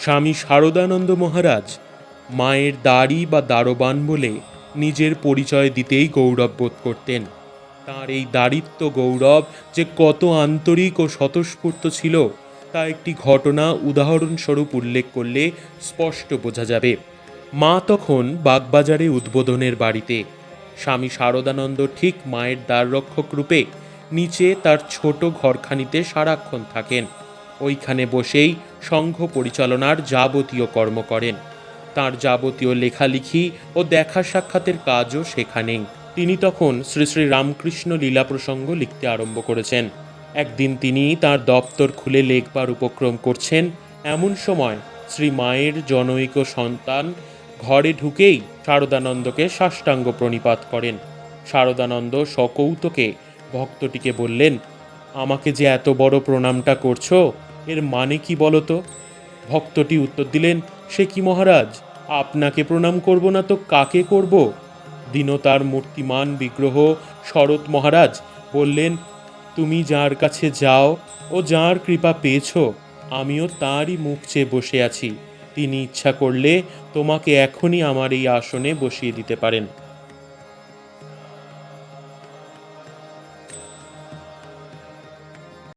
স্বামী শারদানন্দ মহারাজ মায়ের দাড়ি বা দারোবান বলে নিজের পরিচয় দিতেই গৌরব বোধ করতেন। তার এই দারিত্ব গৌরব যে কত আন্তরিক ও স্বতঃস্ফূর্ত ছিল, তা একটি ঘটনা উদাহরণস্বরূপ উল্লেখ করলে স্পষ্ট বোঝা যাবে। মা তখন বাগবাজারে উদ্বোধনের বাড়িতে। স্বামী শারদানন্দ ঠিক মায়ের দ্বাররক্ষক রূপে নিচে তার ছোট ঘরখানিতে সারাক্ষণ থাকেন। ওইখানে বসেই সংঘ পরিচালনার যাবতীয় কর্ম করেন। তার যাবতীয় লেখালেখি ও দেখা সাক্ষাতের কাজও সেখানেই। তিনি তখন শ্রী শ্রী রামকৃষ্ণ লীলা প্রসঙ্গ লিখতে আরম্ভ করেছেন। একদিন তিনি তার দপ্তর খুলে লেখবার উপক্রম করছেন। এমন সময় শ্রী মায়ের জনৈক সন্তান ঘরে ঢুকেই শারদানন্দকে সাষ্টাঙ্গ প্রণিপাত করেন। শারদানন্দ সকৌতকে ভক্তটিকে বললেন, আমাকে যে এত বড় প্রণামটা করছ এর মানে কি বলো তো ভক্তটি উত্তর দিলেন, সে কি মহারাজ? আপনাকে প্রণাম করব না তো কাকে করব? দীনতার মূর্তিমান বিগ্রহ শরৎ মহারাজ বললেন, তুমি যার কাছে যাও ও যার কৃপা পেয়েছ, আমিও তাঁরই মুখ চেয়ে বসে আছি। তিনি ইচ্ছা করলে তোমাকে এখনই আমার এই আসনে বসিয়ে দিতে পারেন।